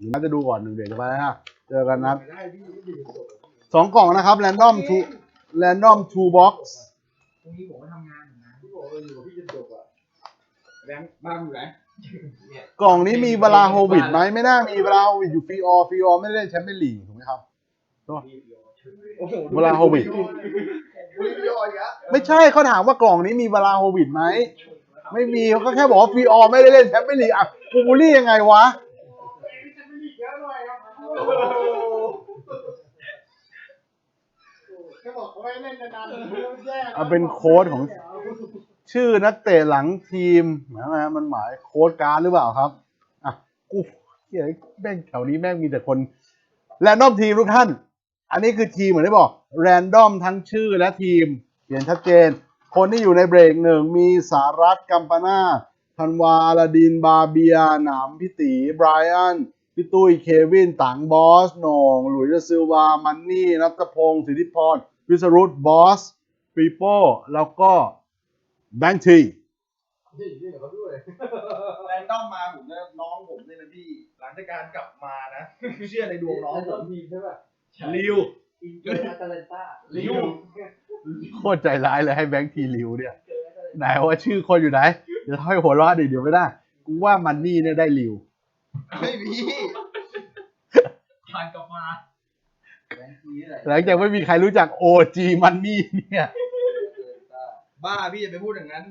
หรือน่าจะดูก่อนหนึ่งเด็กไปนะฮะเจอกันนะได้พี่พี่ดีจบสองกล่องนะครับ random two random two box พรุ่งนี้ผมก็ทำงานอยู่นะพี่บอกเอออยู่กับพี่จนจบอะแบงค์บ้านอยู่ไหนกล่องนี้มีเวลาโฮวิดไหมไม่น่ามีเวลาโฮวิดอยู่ฟรีออฟรีออไม่ได้เล่นแชมเปี้ยนลีกถูกไหมครับโอ้โหเวลาโควิดอุ้ยพี่ออยอะไม่ใช่เขาถามว่ากล่องนี้มีเวลาโฮวิดไหมไม่มีเขาก็แค่บอกว่าฟรีออไม่ได้เล่นแชมเปี้ยนลีกอะกูบูลลี่ยังไงวะ แค่บอกเขาไม่เล่นนานๆแย่เอาเป็นโค้ดของ ชื่อนักเตะหลังทีมหมายว่ามันหมายโค้ดการ์ดหรือเปล่าครับอะกูเฮ้ยแม่งแถวนี้แม่งมีแต่คนแรนดอมทีมทุกท่าน อันนี้คือทีมเหมือนที่บอกแรนดอมทั้งชื่อและทีมเขียนชัดเจน คนที่อยู่ในเบรกหนึ่งมีสารัตกัมปนาธันวาลาดิน บาเบีย หนามพี่ตีไบรอัน พี่ตุ้ยเควินตังบอสโหนงหลุยส์ซิลวามันนี่นัทพงศ์สิทธิพรวิสรุตบอสปีโป้แล้วก็แบงค์ทีนี่นี่เขาด้วยแรนดอมมาผมเนี่ยน้องผมเนี่ยนะพี่ หลังจากการกลับมานะเชื่อในดวงน้องผมทีมใช่ป่ะริวอินเตอร์อาตาเลนต้าริวโคตรใจร้ายเลยให้แบงค์ทีริวเนี่ยไหนว่าชื่อคนอยู่ไหนเดี๋ยวให้หัวเราะดิเดี๋ยวไม่ได้ กูว่ามันนี่เนี่ยได้ริว ไม่มีผ่านกลับมาแบงค์ทีนี่แหละหลังจากไม่มีใครรู้จัก OG มันนี่เนี่ยบ้าพี่จะไปพูดอย่างนั้น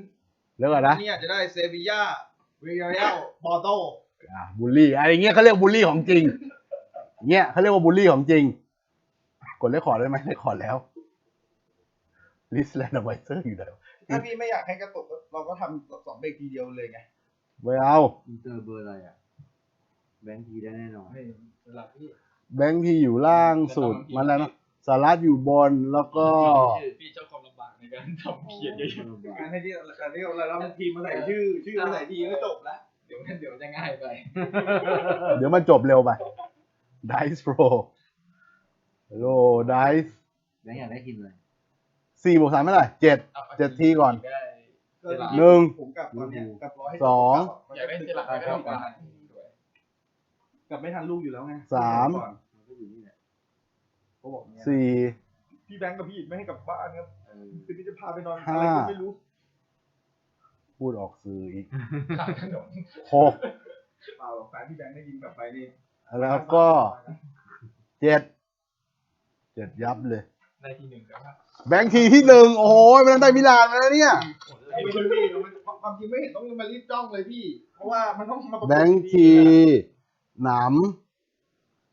แล้วก่อนนะนี่อาจจะได้เซบีย่าเรียลปอโตอะบูลลี่อะไรเงี้ยเขาเรียกบูลลี่ของจริงเงี้ยเขาเรียกว่าบูลลี่ของจริง กดเลคคอร์ดได้ไหมเลคคอร์ดแล้วลิสแลนด์ไวเซอร์อยู่ไหนวะถ้าพี่ไม่อยากให้กระตุกเราก็ทำสองเบรกทีเดียวเลยไงไม่เอาอินเตอร์เบอร์อะไรอะ แบงค์ทีได้แน่นอนหลับพี่แบงค์ที่อยู่ล่างสุดมันแล้วนะสารัตอยู่บนแล้วก็ พี่ชอบความลำบากในการทำเขียนเยอะการให้ที่การที่เราเราทีมมาใส่ชื่อ ชื่อมาใส่ทีมก็จบแล้วๆเดี๋ยวมันเดี๋ยวจะง่ายไป เดี๋ยวมันจบเร็วไป Dice Pro โล Dice แบงค์อยากได้ทีมอะไรสี่บวกสามเท่าไหร่เจ็ดเจ็ดทีก่อนได้หนึ่งผมกลับตอนเนี้ยกลับร้อยให้สองอยากได้ที่หลักก็ต้องการ กลับไม่ทันลูกอยู่แล้วไงสาม ก่อนมันก็อยู่นี่แหละเขาบอกเนี่ยสี่ พี่แบงค์กับพี่อิดไม่ให้กลับบ้านครับเออคืนนี้จะพาไปนอนห้าอะไรก็ไม่รู้พูดออกสื่ออีกข้างถนนหกเปล่าหรอกแฟนพี่แบงค์ได้ยินกลับไปนี่แล้วก็เจ็ดเจ็ดยับเลยในที่หนึ่งแล้วครับแบงค์ทีที่หนึ่งโอ้โหมันได้มิลานมาแล้วเนี่ยไม่รู้พี่มันความจริงไม่เห็นต้องมารีบจ้องเลยพี่ เพราะว่ามันต้องมาประกบแบงค์ที หน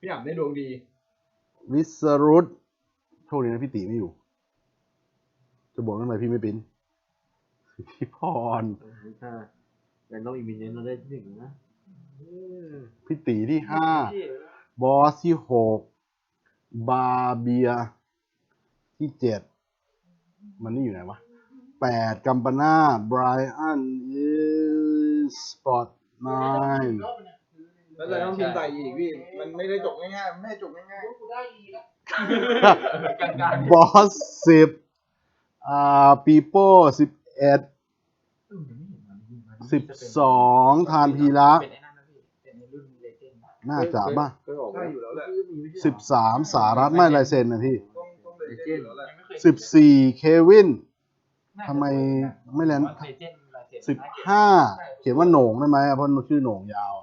พี่อ่ำได้ดวงดีำวิสรุตโทษดีนะพี่ตีไม่อยู่ จะบอกทำไมพี่ไม่ปิ้นพี่พรถ้าแบงค์ต้องอิมิเนนต์เราได้ที่หนึ่งนะเออพี่ตีที่ห้าบอสที่หกบาเบีย ที่เจ็ดมันนี่อยู่ไหนวะแปดกัมปนาไบรอันอีสปอตไนน์ แล้วเลยต้องทีมใส่อีกพี่ มันไม่ได้จบง่ายๆมันไม่ได้จบง่ายกลางบอสสิบอ่าปีโป้สิบเอ็ดสิบสองทานพีระเป็นไอ้นั่นนะพี่เป็นในรุ่นเลเจนด์น่าจะป่ะเคยออกๆใช่อยู่แล้วแหละสิบสามสารัฐไม่ลายเซ็นนะพี่ต้องต้องเลยเล่นอยู่แล้วแหละสิบสี่เควินทำไมไม่เล่นเลเจนด์ลายเซ็นสิบห้าเขียนว่าโหน่งได้ไหมเพราะมันชื่อโหน่งยาว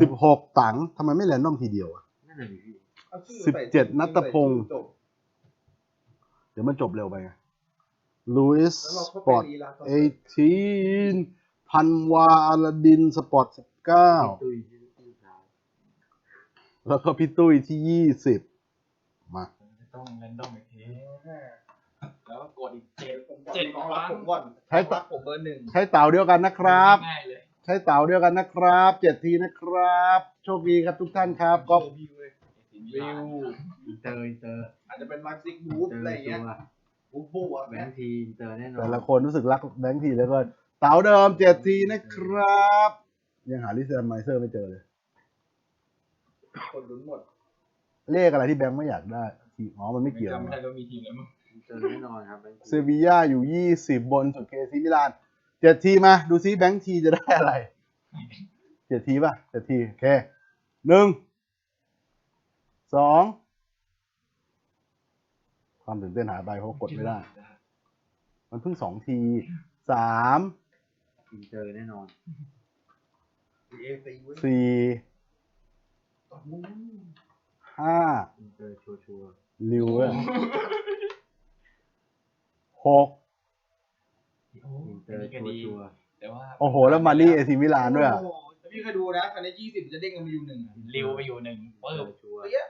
สิบหกตังค์ทำไมไม่แรนดอมทีเดียวอะนั่นแหละดิพี่อาชื่อสิบใเจ็ดนัตพงศ์จบเดี๋ยวมันจบเร็วไปไงลูอิสแล้วเราสก็ปไปอร์ตลีลาตอนเอทีนพันวาอลาดินสปอร์ตสิบเก้าตุ้ยที่ที่ท้ายแล้วก็พี่ตุ้ยที่ยี่สิบมา ต้องแรนดอมอีกทีแล้วก็กดอีกเจ็ดผมก่อนเจ็ดน้องครักรั้ง ผมก่อนใช้น้องรักผมเบอร์หนึ่งใช้เต่าเดียวกันนะครับ ง่ายเลยใช้เต่าเดียวกันนะครับเจ็ดทีนะครับ โชคดีครับทุกท่านครับก็วิวเลยวิวิววอินเตอร์อินเตอร์อาจจะเป็นมาร์ซิกบูอิฟนเตออะไรร์อย่างเงี้ยตัวบูฟบูฟอะแบงค์ทีอินเตอร์แน่นอนแต่ละคนรู้สึกรักแบงค์ทีเหลยก็เต่าเดิมเจ็ดทีนะครับ ยังหาลิซแอนไมเซอร์ไม่เจอเลย คนลุ้นหมด เลขอะไรที่แบงค์ไม่อยากได้ทีอ๋อมันไม่เกี่ยวจำไม่ได้ว่ามีทีมแล้วมั้งอินเตอร์แน่นอนครับแบงค์เซบีย่าอยู่ยี่สิบบนสุดเคซีมิลาน เจ็ดทีมา ดูซิแบงค์ทีจะได้อะไรเจ็ดทีป่ะเจ็ดที โอเคหนึ่งสองความตื่นเต้นหายไปเพราะกดไม่ได้ มันเพิ่งสองทีสามอินเตอร์แน่นอนเอซีเว้ยสี่ห้าอินเตอร์ชัวชัวร์ริวเว้ยหกๆ อินเตอร์ชัวชัวร์แต่ว่าโอ้โห แล้วมานี่เอซิมิลานด้วยอะโอ้โหแต่พี่เคยดูนะภายในยี่สิบจะเด้งกันมาอยู่หนึ่งอะริวไปอยู่หนึ่งอินเตอปึ๊บร์ชัวร์เปี้ย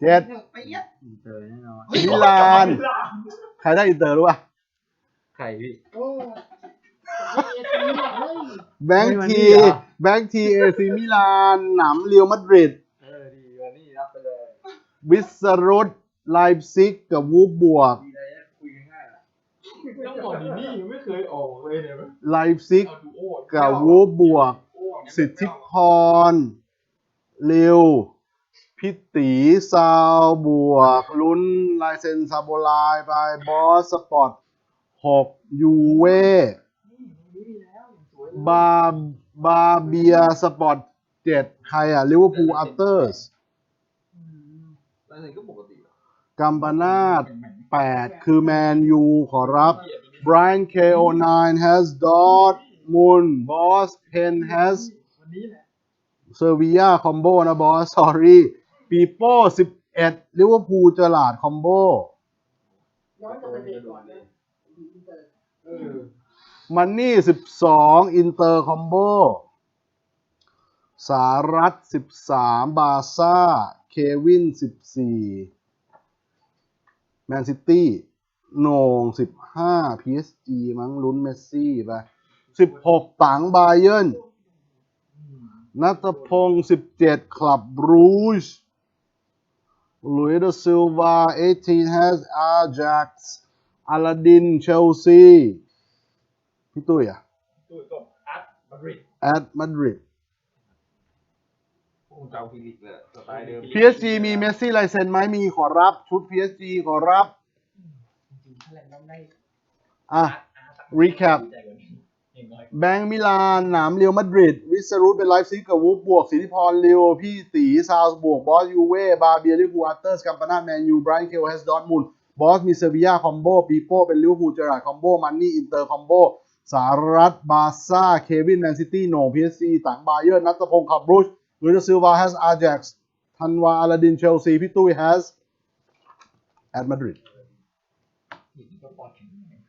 เจ็ด ไปเอี้ยะอินเตอร์แน่นอนมิลาน ใครได้อินเตอร์รู้ป่ะใครพี่ โอ้เอซีเนี่ยเฮ้ยแบงค์ไม่มันทีนี่เหรอแบงค์ทีเอซิมิลานหนำเรียวมาดริดเออดีวันนี้รับไปเลยวิสรุตไลป์ซิกกับวูฟบวก ดี ต้องบอกดีนี่ยังไม่เคยออกเลยเนี่ยไลป์ซิกเอาดูโอกับวูฟบวก โอ้เนี่ยสิทธิพรเร็ว พิตีซาวบวก ลุ้นลายเซ็นซาโบไลายไปบอส สปอร์ตหกยูเวบาบาเบียสปอร์ตเจ็ดใครอะลิเวอร์พูลอัปเตอร์สลายเซ็นก็ปกติอะกัมปนาต แปดคือแมนยูขอรับ Brian KO9 has Dot Moon Boss Pen has วันนี้แหละเซอร์วิยาคอมโบนะบอส sorry ปีโป้สิบเอ็ดลิเวอร์พูลเจอหลาดคอมโบมันนี่สิบสองอินเตอร์คอมโบสารัตสิบสามบาซ่า เควินสิบสี่ แมนซิตี้โหน่งสิบห้า PSG มั้งลุ้นเมสซี่ไปสิบหกตังบาเยิร์นนัทพงศ์สิบเจ็ดคลับบรูชลุยส์ซิลวา18 has Ajax อาลาดินเชลซีพี่ตุ้ยอะตู้ตบอัดมาดริดแอดมาดริด พวกมึงจะเอาฟิลิปเลยสไตล์เดิม PSG มีเมสซี่ลายเซ็นไหมมีขอรับชุด PSG ขอรับ จริงๆถ้าแลนต้องได้อะ recap ใจกว่านี้อย่างน้อยแบงค์มิลานหนามเรียวมาดริด วิสรุตเป็นไลฟ์ซิกกับวูฟบวกสิทธิพรเรียวพี่ตีซาวส์บวก บอสยูเว่ บาเบียลิฟูอัตเตอร์สกัมปนาแมนยูไบรอันเคลเฮสดอทมูลบอสมีเซเบียคอมโบปีโป้เป็นลิเวอร์พูลเจอราร์ดคอมโบมันนี่อินเตอร์คอมโบสารัฐบาซ่า เควินแมนซิตี้โหน่งพีเอสซีตังบาเยอร์นัทพงศ์ขับบรูช ลุยส์ซิลวาแฮสอาร์แจ็กซ์ธันวาอาลาดินเชลซีพี่ตุ้ยแฮสแอดมาดริดอย่างนี้ก็ปลอดแข็งแรง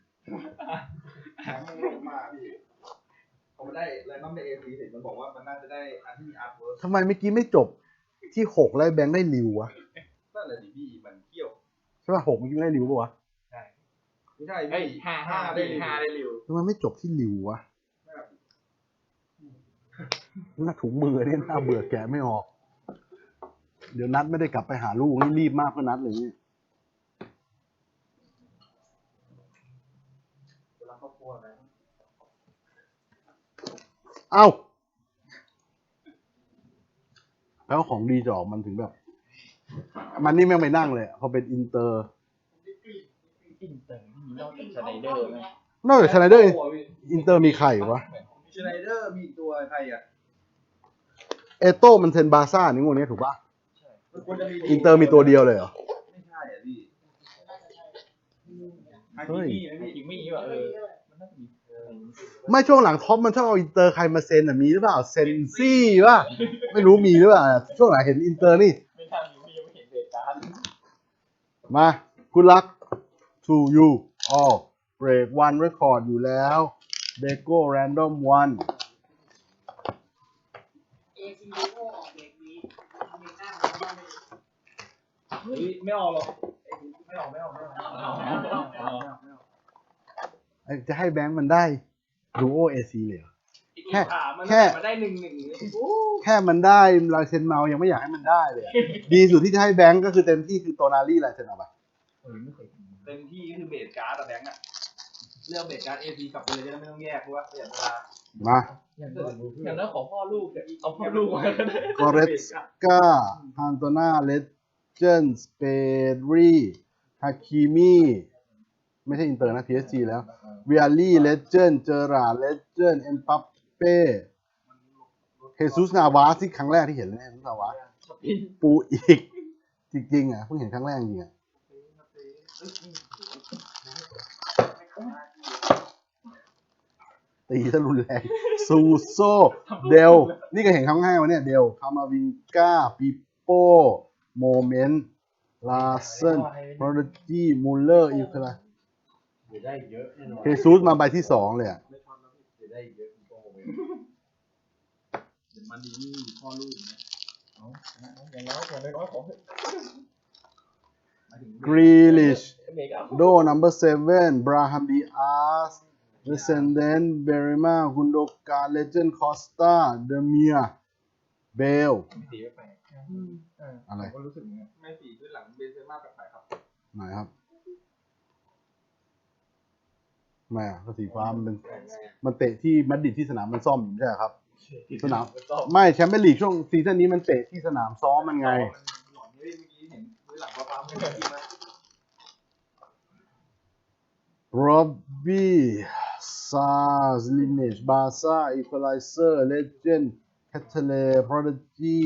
หางมันลงมาพี่พอมันได้แรนดอมในเอซีเสร็จมันบอกว่ามันน่าจะได้อันที่มีอาร์ตเวิร์กทำไมเมื่อกี้ไม่จบที่หกแล้วแบงค์ได้ริววะนั่นแหละดิพี่มันเที่ยวใช่ป่ะหกเมื่อกี้ได้ริวปะวะใช่ไม่ใช่เฮ้ยพี่ห้าห้าได้ห้าได้ริวทำไมไม่จบที่ริววะ หน้าถุงมือเนี่ยหน้าเบื่อแกะไม่ออก เดี๋ยวนัดไม่ได้กลับไปหาลูกนี่รีบมากเพื่อนัดเลยเนี่ยเวลาครอบครัวนะเอ้า แล้วของดีจะออกมันถึงแบบ มันนี่แม่งไปนั่งเลยอะพอเป็นอินเตอร์อินเตอร์นี่นอกจากสไนเดอร์ไหมนอกจากชไนเดอร์ อินเตอร์มีใครวะชไนเดอร์มีอีกตัวใครอะ เอโต้มันเทนบาซ่านี่งวดนี้ถูกปะมันควรจะมีอินเตอร์มีตัวเดียวเลยเหรอ ไม่ใช่อะพี่เฮ้ยฮาคิมินะพี่จริงไม่มีว่ะเออมันน่าจะมีเออไม่ช่วงหลังท็อปมันชอบเอาอินเตอร์ใครมาเซ็นอะมีหรือเปล่าเซนซี่ป่ะไม่รู้มีหรือเปล่าช่วงหลังเห็นอินเตอร์นี่ ไม่ทันอยู่พี่ยังไม่เห็นเหตุการณ์มาคุณรัก to you all break one record อยู่แล้วเดโก้ random one เอซีโอออกเบรกนี้เบรกหน้าของบ้านเลยเฮ้ยไม่ออกหรอกไม่ออกไม่ออกไม่ออกไม่ออกไม่ออกไม่ออกไม่ออกเอ้ยจะให้แบงค์มันได้ดูโอเอซีเลยเหรออีกแค่ถามมันแค่มาได้หนึ่งหนึ่งเลยโอ้แค่มันได้ลายเซ็นเมายังไม่อยากให้มันได้เลยอะดีสุดที่จะให้แบงค์ก็คือเต็มที่คือโตนาลี่ลายเซ็นเอาไปเออไม่เคยทำเต็มที่ก็คือเบสการ์ดอะแบงค์อะ เลือกเบสการ์ดเอซีกลับไปเลยจะได้ไม่ต้องแยกเพราะว่าประหยัดเวลามาอย่างนั้นอย่างนั้นขอพ่อลูกเนี่ยเอาพ่อลูกมาก็ได้กอเรสกาฮันโตนาเลเจนสเปรีฮาคิมีไม่ใช่อินเตอร์นะ PSG แล้ววิอาลี่เลเจนเจอราเลเจนเอ็นปัปเป้เฮซุสนาวาสที่ครั้งแรกที่เห็นเลยนะเฮซุสนาวาสสปินปูอีก จริงๆอะเพิ่งเห็นครั้งแรกจริงๆอะ ตีซะรุนแรง ซูโซ เดล นี่ก็เห็นครั้งแรกวันเนี่ย เดล คามาวินกาปิโป้ โมเมนต์ ลาเซนโรดจีมูลเลอร์ อีกอะไรเดี๋ยวได้เยอะแน่นอนเฮซุสมาใบที่สองเลยอะไม่ชอบนะพี่เดี๋ยวได้เยอะโอ้โหเดี๋ยวมันดีนี่พ่อลูกนะอย่างน้อยอย่างน้อยของ มาถึงกรีลิชเมกาโด number seven บราฮัมดีอาร์สเ e เซนเดนเบริมากุนโดกาเลเจนคอสตาเดเมียเบลสีแปลกอะไร ผมก็รู้สึกอย่างเงี้ยไม่สีด้วยหลังเบนเซม่าแปลกๆครับไหนครับไม่อะก็สีฟ้ามันเป็นมันเตะที่มัดดิดที่สนามมันซ่อมอยู่ไม่ใช่เหรอครับ สนาม ไม่แชมเปี้ยนลีกช่วงซีซั่นนี้มันเตะที่สนามซ้อมมันไง ห็นด้วยหลังฟ้าๆไม่ได้ดีมากโรบบี้ซาสลิเนชบาซ่าอีควอไลเซอร์เลเจนด์แคทเทเลโปรดจี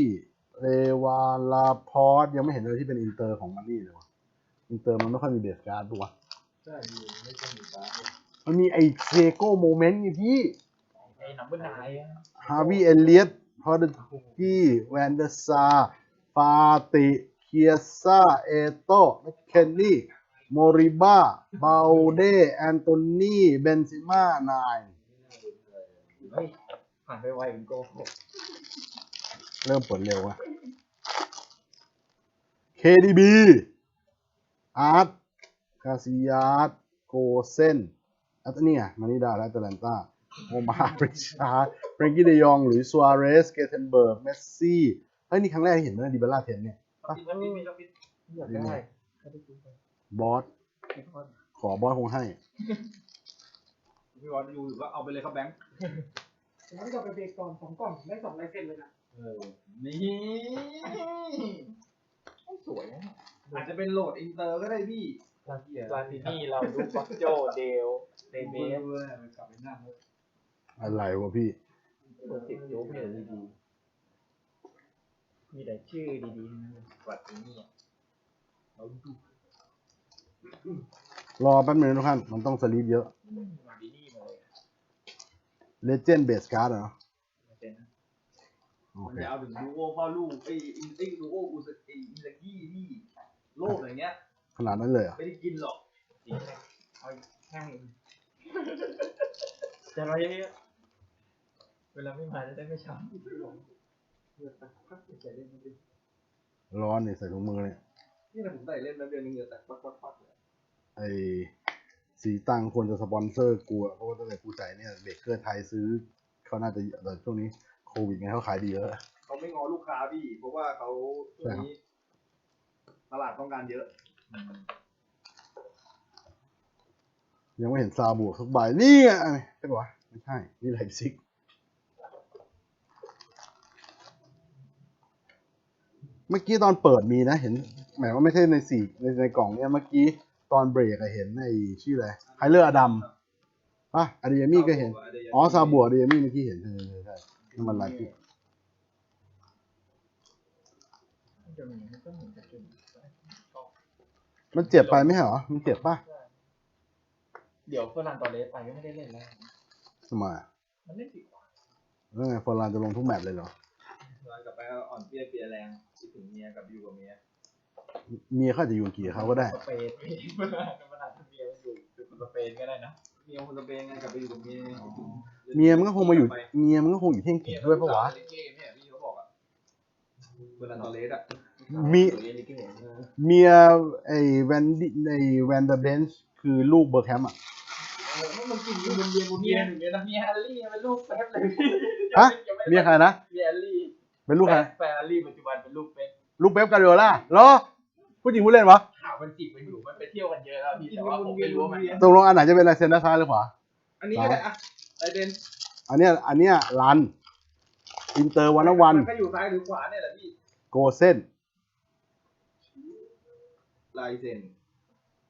เลวาลาพอร์ตยังไม่เห็นเลยที่เป็นอินเตอร์ของมันนี่เลยวะอินเตอร์มันไม่ค่อยมีเบสการ์ดปะวะใช่ไม่ใช่มีฟ้ามันมีไอเซโก้โมเมนต์ไงพี่ไอ้นัมเบอร์นายฮาร์วีเอเลียตพอดกี้แวนเดอร์ซาฟาติ เคียซ่า เอโตแมคเคนนี่โมริบ้าบาเดแอนโตนีเบนซิม่านายเฮ้ยผ่านไปไวเป็นโกหกเริ่มผลเร็วอะ KDB อาร์ตคาซิยาร์โกเซนอัตเนี่ยมานิดาและแตแลนตาโอมาปริชาร์ดเฟรงกี้เดยองหลุยส์ซัวเรส เกเทนเบิร์ก เมสซี่ เฮ้ย นี่ครั้งแรกที่เห็นนะดิเบลล่าเทนเนี่ย สปินสปินมีสปินอยากได้บอสขอบอสคงให้ พี่วอลดูอยู่ก็เอาไปเลยครับแบงค์ผมไม่ต้องไปเบรกก่อนสองกล่องได้สองลายเซ็นเลยนะเออนี่สวยนะอาจจะเป็นโหลดอินเตอร์ก็ได้พี่ลาเกียลาตินี่เราดูปักโจเดลเดเบเบฟฟกลับไปนั่งแล้วอะไรวะพี่ เปิดติดโจ๊กเนี่ยดี มีแต่ชื่อดีๆนะวัดนี้อะรอแป๊บนึงนะทุกท่าน มันต้องสลีปเยอะมาดีนี่มาเลยเลเจนด์เบสการ์ดเหรอ มาเป็นโอมันเค จะเอาถึงดูโอพ่อลูกไอ้อินไอ้ดูโออุสไอ้อินซากี้ที่โลกอะไรเงี้ย ขนาดนั้นเลยเหรอะ ไม่ได้กินหรอกจริงเลยเอาแห้งจะรอเยอะๆเวลาไม่มาจะได้ไม่ช้ำ ร้อนเนี่ยใส่ถุงมือเนี่ย นี่นะผมใส่เล่นแล้วเดือนนึงเหงื่อแตกปักๆๆเลยไอสีตังควรจะสปอนเซอร์กูอะเพราะว่าตั้งแต่กูใส่เนี่ยเบเกอร์ไทยซื้อเขาน่าจะแต่ช่วงนี้โควิดไงเขาขายดีเยอะเขาไม่งอลูกค้าพี่ เพราะว่าเขาช่วงนี้ตลาดต้องการเยอะ ยังไม่เห็นซาบูสักใบนี่ไงใช่ปะวะไม่ใช่ นี่ไลฟ์ซิก เมื่อกี้ตอนเปิดมีนะเห็นหมายว่าไม่ใช่ในสี่ในในกล่องเนี่ยเมื่อกี้ตอนเบรกอะเห็นในชื่ออะไรไฮเลอร์อดัมอะอะเดียมี่ก็เห็น อ๋อซาบัวอะเดียมี่เมื่อกี้เห็นใช่ใช่ใช่นี่มันไหลมันเจ็บไปไหมเหรอ มันเจ็บป่ะ เดี๋ยวเฟอร์นันตอเลสไปก็ไม่ได้เล่นแล้วทำไมมันเล่นติดกว่าแล้วไงฟอร์ลานจะลงทุกแมตช์เลยเหรอย้อนกลับไปอ่อนเปียเปียแรง ถึงเมียกับอยู่กับเมียเมียเขาอาจจะอยู่กี่เขาก็ได้ สเปนเฟอร์นันมันอาจจะเมียมันอยู่อยู่สเปนก็ได้นะเมียคนสเปนไงกลับไปอยู่กับเมียเมียมันก็คงมาอยู่ เมียมันก็คงอยู่ที่อังกฤษด้วยปะวะเล่นเกมเนี่ยพี่เขาบอกอะเวลาตอเลสอะมีเรียนลิเกเนี่ยเมียไอ้แวนดิไอ้แวนเดอร์เบนช์คือลูกเบอร์แคมป์อะเออมันกินอยู่บนเรียนบนเมีเรียยนเมียนะเมียแฮร์รี่เป็นลูกเป๊ปเลยฮะเมียใครนะเมียแฮร์รี่ เป็นลูกใครแฟนแฮร์รี่ปัจจุบันเป็นลูกเป๊ปลูกเป๊ปกาเดโอล่าเหรอพูดจริงพูดเล่นวะข่าวมันจีบมันอยู่มันไปเที่ยวกันเยอะแล้วพี่แต่ว่าผมไม่รู้ว่ามันตกลงอันไหนจะเป็นลายเซ็นด้านซ้ายหรือขวาอันนี้ก็ได้อะไอเดนอันเนี้ยอันเนี้ยรันอินเตอร์วันวันก็อยู่ซ้ายหรือขวาเนี่ยแหละพี่โกเซนลายเซ็น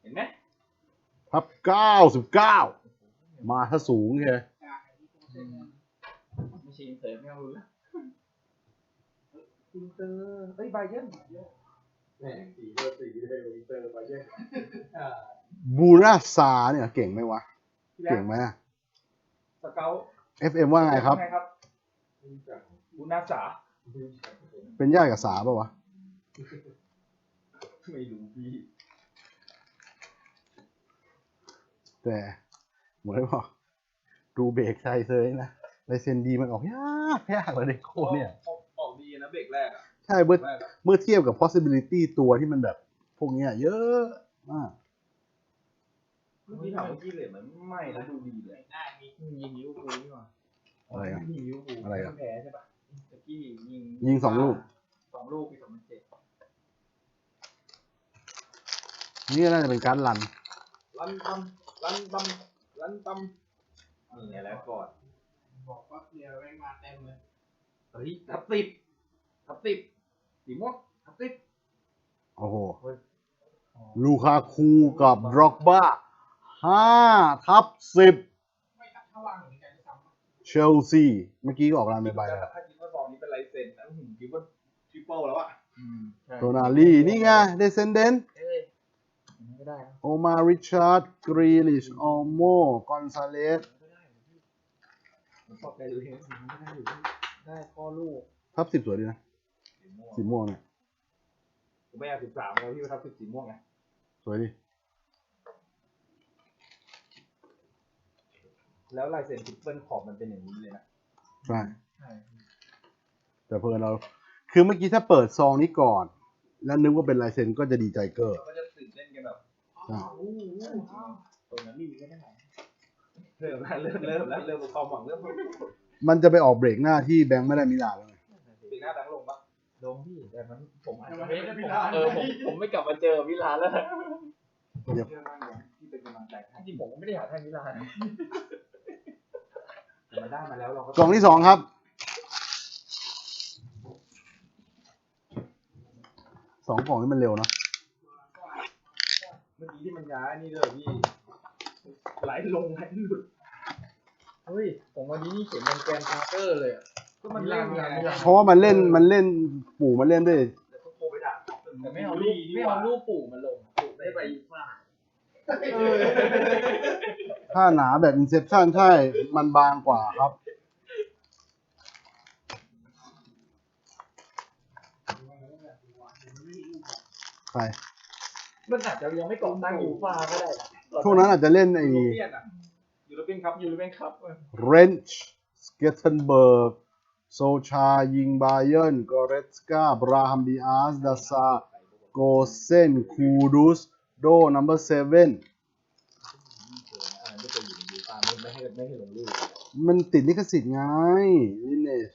เห็นไหมทับเก้าสิบเก้ามาถ้าสูงเลยไม่ใช่อินเตอร์ไม่เอารู้แล้ว อินเตอร์เอ้ยไบเยนแหมสีเบอร์สีเลยอินเตอร์ไปเยอะบูราซาเนี่ยเก่งไหมวะ พี่แบ๊เก่งไหมอะ สเกล FM ว่าไงครับไงครับบุญนาสาเป็นญาติกับสาป่ะวะ ไม่รู้พี่แต่เหมือนบอกดูเบรกใส่เซยนะลายเซ็นดีมันออกยากยากเลยเด็กโคเนี่ยออกออก ดีนะเบรกแรกอะใช่เมื่อแรกอะเมื่อเทียบกับ possibility ตัวที่มันแบบ พวกเนี้ย เยอะมากเมื่อกี้ถามเมื่อกี้เลยมันไม่นะดูดีเลยหน้ามียิงลิเวอร์พูลนี่หว่าอะไรอะยิงลิเวอร์พูลอะไรอะแพ้ใช่ปะตะกี้ยิงยิงสองลูกสองลูกปีสองพันเจ็ดนี่ก็น่าจะเป็นการรันลันตัมลันตัมลันตัมนี่ไงแล้วก่อนบอกว่าเดียวแม่งมาเต็มเลยเฮ้ยทับติด ทับติดสีม่วงทับติดโอ้โห ลูคาคูกับดร็อกบ้าห้าทับสิบไม่ตัดถ้าวางเหมือนกันจะซ้ำเชลซี เมื่อกี้ก็ออกรานไปใบแต่แล้วถ้าคิดว่าซองนี้เป็นลายเซ็นนะผมคิดว่าทริปเปิลแล้วอะอืมใช่โทนาลีนี่ไงเดซเซนเดนเอ้ยอันนี้ก็ได้นะโอมาริชาร์ดกรีลิชออโมกอนซาเลสก็ได้นะพี่ผมบอกได้เลยนะมันไม่ได้อยู่ที่ได้ข้อลูก ทับสิบสวยดีนะสี ม่วงสีม่วงเนี่ยผมไม่เอาสิบสามแล้วพี่ว่าทับสิบสีม่วงไงสวยดีแล้วลายเซ็นทริปเปิลขอบมันเป็นอย่างนี้เลยนะใช่ใช่แต่เพื่อนเรา คือเมื่อกี้ถ้าเปิดซองนี้ก่อน แล้วนึกว่าเป็นลายเซ็นก็จะดีใจเกอร์เราก็จะตื่นเต้นกันแบบใช่อู้หูอ้าวตัวนั้นรีวิวก็ได้เริ่มแล้วเริ่มเริ่มแล้วเริ่มความหวังเริ่มมันจะไปออกเบรกหน้าที่แบงค์ไม่ได้มิลานแล้วไงปีหน้าดังลงปะ ลงพี่แต่มันผมอาจจะไม่ผมเออผมผมไม่กลับมาเจอวิลานแล้วนะเชื่อมั่นเลยที่เป็นกำลังใจให้จริงๆผมก็ไม่ได้อยากให้วิลานนะแต่มันได้มาแล้วเราก็กล่องที่สองครับ สองกล่องนี่มันเร็วเนอะเมื่อกี้ที่มันย้ายนี่เลยพี่ไหลลงไหลหลุดเฮ้ยผมวันนี้นี่เขียนเป็นแกรนด์พาร์เกอร์เลยอะ ก็มันเล่นไงมิลานเพราะว่ามันเล่นมันเล่นปู่มันเล่นด้วยเดี๋ยวต้องโทรไปด่าแต่ไม่เอารูปไม่เอารูปปู่มาลงปู่ได้ไปยูฟ่าถ้าหนาแบบอินเซ t ชันใช่ มันบางกว่าครับใครมันอาจจะยังไม่ก่อตั้งยูฟ่าก็ได้นะช่วงนั้นอาจจะเล่นไอ้ยูโรเปียนอะยูโรเปียนครับยูโรเปียนคัพเว้ยเรนช์สเกตเทนเบิร์ก โซชายิงบาเยร์นกอเรสกาบราฮัมดิอาสดาซาโกเซนคูดุสโดนัมเบอร์เซเว่นไม่ให้ไม่ให้ลงรูปมันติดลิขสิทธิ์ไงลิเนช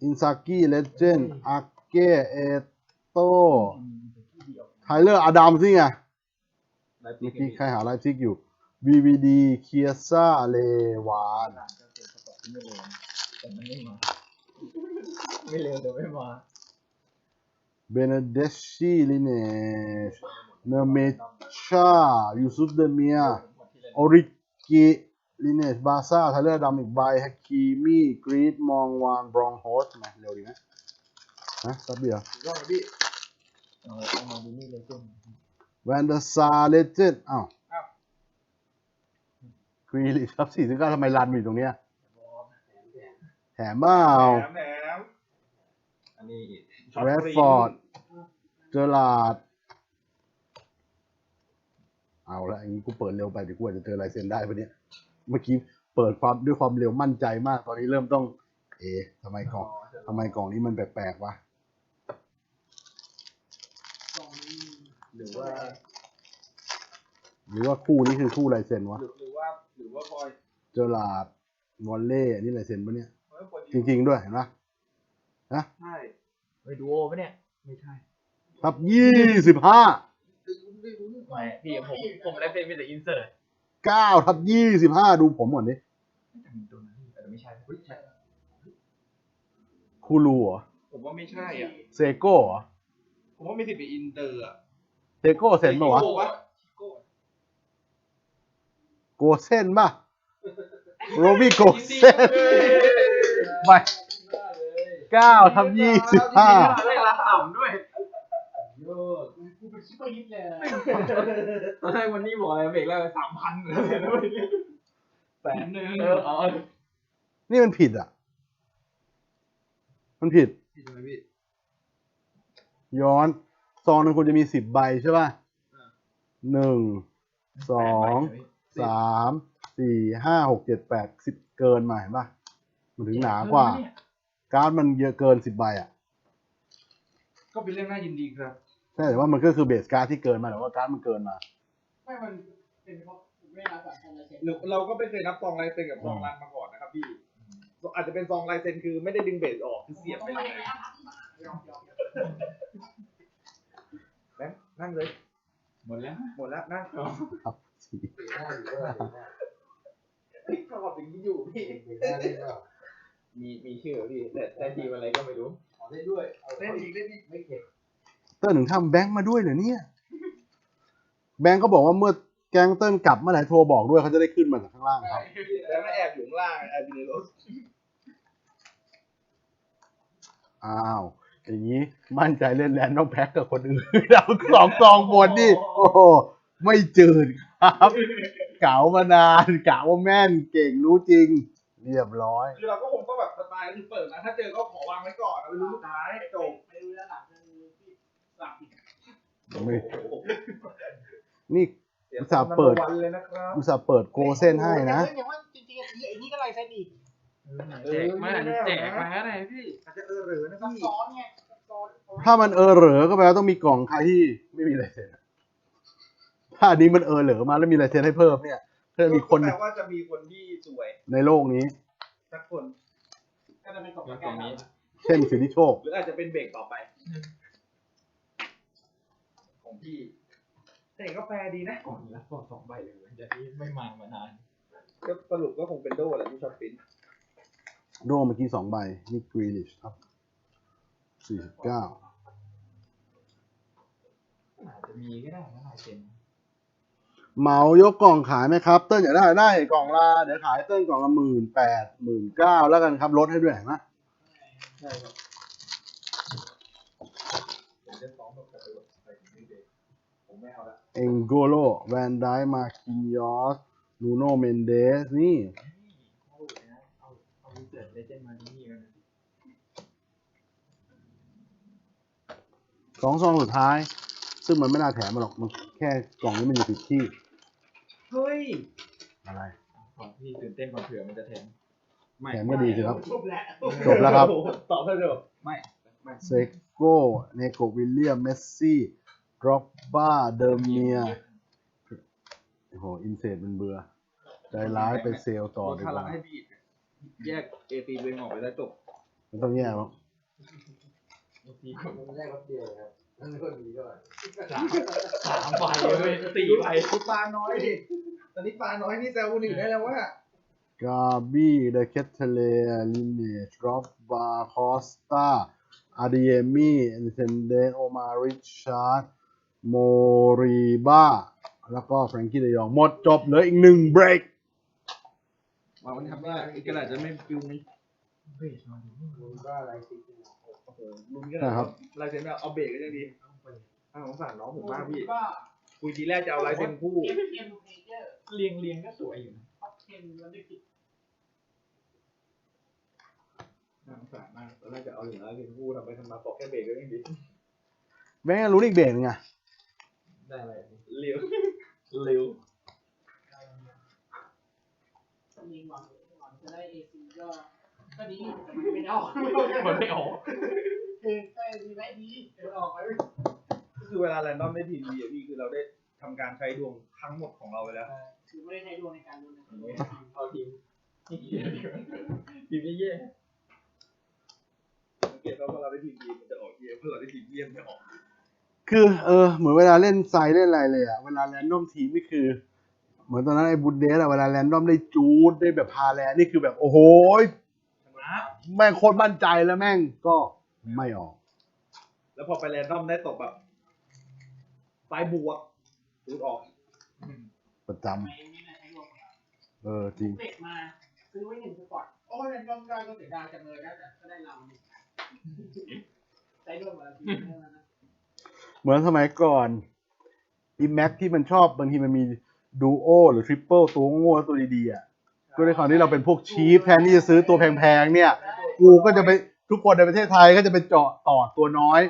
อินซากิเลเจนด์อาเกเอโตไทเลอร์อดัมสิไงไลฟ์เมื่อกี้ใครหาไลฟ์ทิกอยู่ VVD เคียซ่าเลวาน ไม่เร็วแต่มันไม่มา ไม่เร็วแต่ไม่มาเบเนเดชีลิเนชเนเมชายูซุฟเดเมียโอริกิลิเนชบาซ่าไทเลอร์อดัมอีกใบฮักคีมี่กรีดมองวานบรองโฮสมาเร็วดีไหมฮะสับเดียวก็พี่เอาเอามาดูนี่เลยจนแวนเดอร์ซาเลเจนอ้าวกรีลิชครับสี่สิบเก้าทำไมรันอยู่ตรงเนี้ย แถมเปล่าแหนมแหนมอันนี้แรดฟอร์ดเจอราร์ดเอาละอย่างนี้กูเปิดเร็วไปเดี๋ยวกูอาจจะเจอลายเซ็นได้ปะเนี่ย เมื่อกี้เปิดความด้วยความเร็วมั่นใจมาก ตอนนี้เริ่มต้อง เอ๊ะทำไมกล่องทำไมกล่องนี้มันแปลกๆวะหรือว่าหรือว่าคู่นี้คือคู่ลายเซ็นวะหรือหรือว่าหรือว่าพลอยเจอราร์ดวอลเล่อันนี้ลายเซ็นปะเนี่ยเฮ้ยพอดี จริง ๆ ด้วยเห็นปะนะใช่ไปดูโอปะเนี่ย ไม่ใช่ครับยี่สิบห้าไม่พี่ผมผมได้เป็นมีแต่อินเสิร์ตเก้าทับยี่สิบห้าดูผมก่อนดิแต่มีตัวนั้นแต่ไม่ใช่เฮ้ยใช่คูรูเหรอ ผมว่าไม่ใช่อะ เซโก้เหรอ ผมว่าไม่สิทธิ์ไปอินเตอร์อะ เซโก้เซ็นปะวะชิโก้ชิโก้โกเซ่นป่ะ โรบี้โกเซ่น ไปได้เลยเก้าทับยี่สิบห้าเลขละต่ำด้วยโยกูเป็นชิปเปอร์ฮิตเลยตอนแรกวันนี้บอกอะไรเบรกแล้วสามพันเลยแสนหนึ่งเอออ๋อนี่มันผิดอะ มันผิดพี่ทำไมพี่ ย้อนซองหนึงควรจะมีสิบใบใช่ป่ะหนึ่ง สอง สาม สี่ ห้า หก เจ็ด แปด สิบเกินมาเห็นป่ะ มันถึงหนากว่า การ์ดมันเยอะเกินสิบใบอะก็เป็นเรื่องน่ายินดีครับ ใช่แต่ว่ามันก็คือเบสการ์ดที่เกินมาแต่ว่าการ์ดมันเกินมา ไม่มันเป็นเพราะไม่รับแบบการเซ็นหรือเราก็ไม่เคยนับซองลายเซ็นกับซองรันมาก่อนนะครับพี่ อาจจะเป็นซองลายเซ็นคือไม่ได้ดึงเบสออกคือเสียบไปเลยแบงค์นั่งเลย หมดแล้ว หมดแล้วนั่งครับสี่เฮ้ยประกอบอย่างนี้อยู่พี่ มีมีชื่อพี่แต่แต่ทีมอะไรก็ไม่รู้เล่นด้วยเล่นอีกเล่นอีกไม่เก็บเติ้ลถึงทำแบงค์มาด้วยเหรอเนี่ย แบงค์ก็บอกว่าเมื่อแก๊งเติ้ลกลับเมื่อไหร่โทรบอกด้วยเขาจะได้ขึ้นมาจากข้างล่างครับ แล้วก็แอบอยู่ข้างล่างแอบอยู่ในรถอ้าว อย่างนี้มั่นใจเล่นแลนด์ต้องแพ็กกับคนอื่นเราสองกองบนนี่ โอ้โหไม่จืดครับเก๋ามานานกะว่าแม่นเก่งรู้จริง เรียบร้อย คือเราก็คงต้องแบบสไตล์คือเปิดนะถ้าเจอก็ขอวางไว้ก่อนเอาไปรู้สุดท้ายจบไม่รู้แล้วหลังจะมีที่หลับอีกไม่นี่สียอุตส่าห์เปิดวันเลยนะครับอุตส่าห์เปิดโกเส้นให้นะอย่างว่าจริงๆไอ้นี่ก็ลายเซ็นอีกแจกมาแจกมาอะไรพี่อาจจะเออหรือนะซับพี่ซ้อนไงซับซ้อนถ้ามันเออเหรอก็แปลว่าต้องมีกล่องใครที่ไม่มีลายเซ็นอะถ้าอันนี้มันเออเหรอมาแล้วมีลายเซ็นให้เพิ่มเนี่ย ถ้าจะมีคนแปลว่าจะมีคนที่สวยในโลกนี้ สักคนก็จะเป็นกล่องแล้วแก้ตรงนี้ เช่นสิทธิโชค หรืออาจจะเป็นเบรกต่อไป ของพี่แต่ก็แฟร์ดีนะก่อนแล้วก็สองใบเลยจากที่ไม่มามานานก็สรุปก็คงเป็นโดแหละที่ชอบปิ้นโดเมื่อกี้สองใบนี่กรีลิชครับสี่สิบเก้าอาจจะมีก็ได้นะลายเซ็น เหมายกกล่องขายไหมครับ เติ้ลอยากได้ได้กล่องละเดี๋ยวขายเติ้ลกล่องละหมื่นแปดหมื่นเก้าแล้วกันครับลดให้ด้วยเห็นไหมใช่ครับอยากจะซ้อมแบบกระโดดไปถึงเด็กผมไม่เอาละเอ็งโกโลแวนไดมาคินยอสนูโนเมนเดสนี่เอาเลยนะเอาเอาเกิดเลเจนด์มาที่นี่กันนะสองซองสุดท้าย ซึ่งมันไม่น่าแถมมาหรอก มันแค่กล่องนี้มันอยู่ผิดที่ เฮ้ยอะไรก่อนที่ตื่นเต้นก่อนเผื่อมันจะแทงไม่แถมก็ดีสิครับ จบแล้วจบแล้วครับ ตอบได้เลยไม่ไม่เซโก้เนโกวิลเลียม เมสซี่ดรอปบ้า เดอร์เมียโอ้โห อินเสตมันเบื่อ ใจร้ายไปเซลล์ต่อลดดีพกลัว่า งให้พี่แยกเอฟีตัวเองออกไปแล้วจบไม่ต้องแย่หรอกทีก็มันแรกรถเดียวครับนั่นก็ดีด้วย สามสามใบเลยสี่ใบคือปลาน้อยดิ ตอนนี้ปลาน้อยนี่แซวคนอื่นได้แล้วว่ากาบี้เดอะเคทเทเลลินเนจดรอปบาคอสตาอาดิเอมี่เอนเซนเดนโอมาริชาร์ดโมรีบาแล้วก็แฟรงกี้เดยองหมดจบเหลืออีกหนึ่งเบรกมาวันนี้ครับว่าอีกกระดาษจะไม่ฟิวนี้เบสมาดูมึงก็อะไรติด โอ้โหลุ้นกันนะครับ ลายเซ็นแบบเอาเบรกก็ยังดีอ่าสงสารน้องผมมากพี่ก็คุยทีแรกจะเอาลายเซ็นคู่เอฟเอ็มเพเจอร์เรียงเรียงก็สวยอยู่นะ ท็อปเทนวันที่สิบน่าสงสารมากตอนแรกจะเอาอยู่ลายเซ็นคู่ทำไปทำมาบอกแค่เบรกก็ยังดีแม่งรู้นอีกเบรกหนึงไงได้อะไรเร็วเร็วมีหวังหวังจะได้เอซีก็ ก็ดีแต่มันไม่ได้ออกมันไม่ออกคือก็มีไว้ดีเดี๋ยวออกไปก็คือเวลาแรนดอมได้ทีวีอะพี่คือเราได้ทำการใช้ดวงทั้งหมดของเราไปแล้วคือไม่ได้ใช้ดวงในการดูนะเอาทีมทีมแย่สังเกตว่าพอเราได้ทีมดีมันจะออกเยี่ยมพอเราได้ทีมเยี่ยมจะออกคือเออเหมือนเวลาเล่นไซเล่นอะไรเลยอะเวลาแรนดอมทีมนี่คือ เหมือนตอนนั้นไอ้บุนเดสอะเวลาแรนดอมได้จูดได้แบบพาแลนนี่คือแบบโอ้โห ชนะแม่งโคตรมั่นใจแล้วแม่งก็ไม่ออก แล้วพอไปแรนดอมได้ตกแบบสายบวกตูดออกประจำไม่ไม่ได้ใช้ดวงเออจริง เด็กมาซื้อไว้หนึ่งสปอร์ตโอ้ยเล่นก็ได้ก็เสียดายจังเลยนะแต่ก็ได้เราเนี่ยได้ด้วยมาทีนึงนะเหมือนสมัยก่อนอีแม็กที่มันชอบบางทีมันมีดูโอหรือทริปเปิลตัวโง่ๆตัวดีๆอะ ก็ในความที่เราเป็นพวกชีฟแทนที่จะซื้อตัวแพงๆเนี่ย กูก็จะไปทุกคนในประเทศไทยก็จะไปเจาะต่อตัวน้อย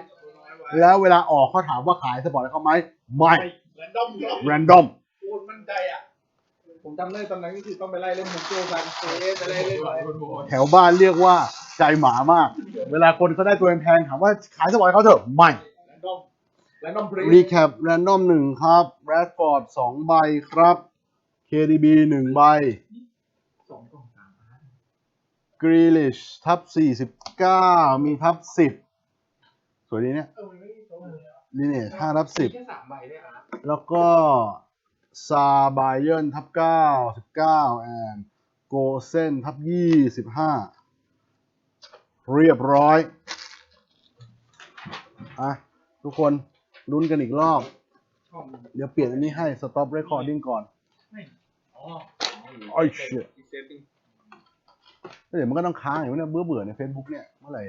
แล้วเวลาออกเขาถามว่าขายสปอร์ตให้เขาไหมไม่แรนดอมแรนดอมโคตรมั่นใจอะผมจำได้ตอนนั้นก็คือต้องไปไล่เล่นมุกโจ้กันเอ๊ะจะไล่เล่นอะไรแถวบ้านเรียกว่าใจหมามาก เวลาคนเขาได้ตัวแพงๆถามว่าขายสปอร์ตให้เขาเถอะไม่แรนดอมแรนดอมบรีรีแคปแรนดอมหนึ่งครับแรดฟอร์ดสองใบครับ KDB หนึ่งใบ สองกล่องสามพัน กรีลิชทับสี่สิบเก้ามีทับสิบสวยดีเนี่ยเออมันไม่มีตัวเลยอะลิเนตห้าทับสิบแค่สามใบด้วยครับแล้วก็ซาบายเยนทับเก้าสิบเก้าแอนโกเซนทับยี่สิบห้าเรียบร้อยอะทุกคนลุ้นกันอีกรอบช่องเดี๋ยวเปลี่ยนอันนี้ให้ stop recording ก่อนอ๋อ ไอ้เชี่ย อีกเซตหนึ่ง เดี๋ยวมันก็ต้องค้างอยู่เนี่ยเบื่อเบื่อใน Facebook เนี่ยเมื่อไหร่